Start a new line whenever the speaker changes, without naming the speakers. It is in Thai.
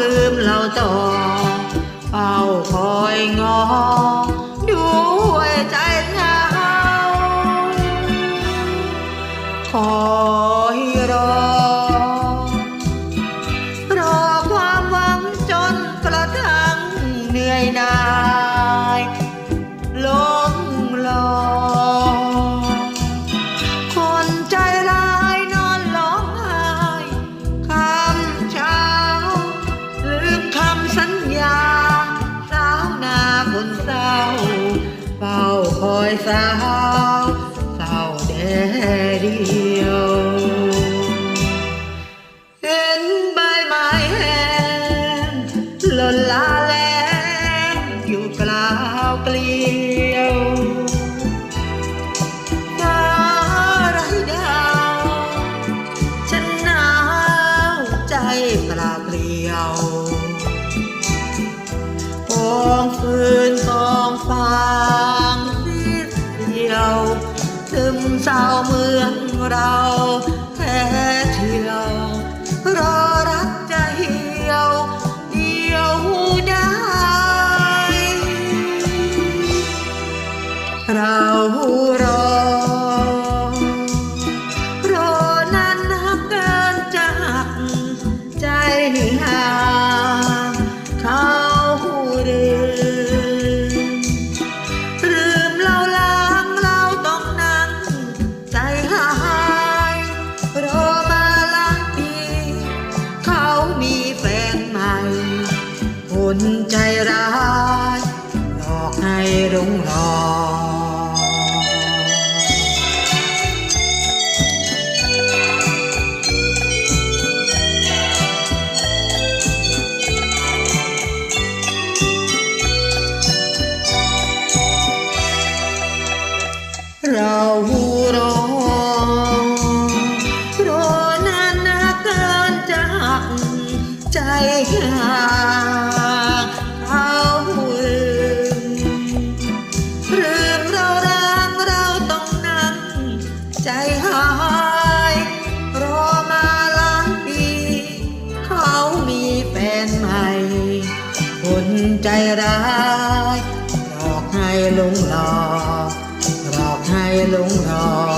ลืมเราต่อเฝ้าคอยงอ ดูหัวใจเหงาคอยรอ รอความหวังจนกระทั่งเหนื่อยหนา อยสาวเศร้าแดเดียว เห็นใบไม้แห้งหล่นลาแลงอยู่กลาวเกลียวฟ้าไรดาวฉันหนาวใจเปล่าเปลี่ยวกองฟืน ซึมเศร้าเมืองเรา คนใจร้ายหลอกให้หลงรอเรารอรอนานนาเกินจะหักใจห่า ใจร้ายหลอกให้ลุงรอหลอกให้ลุงรอ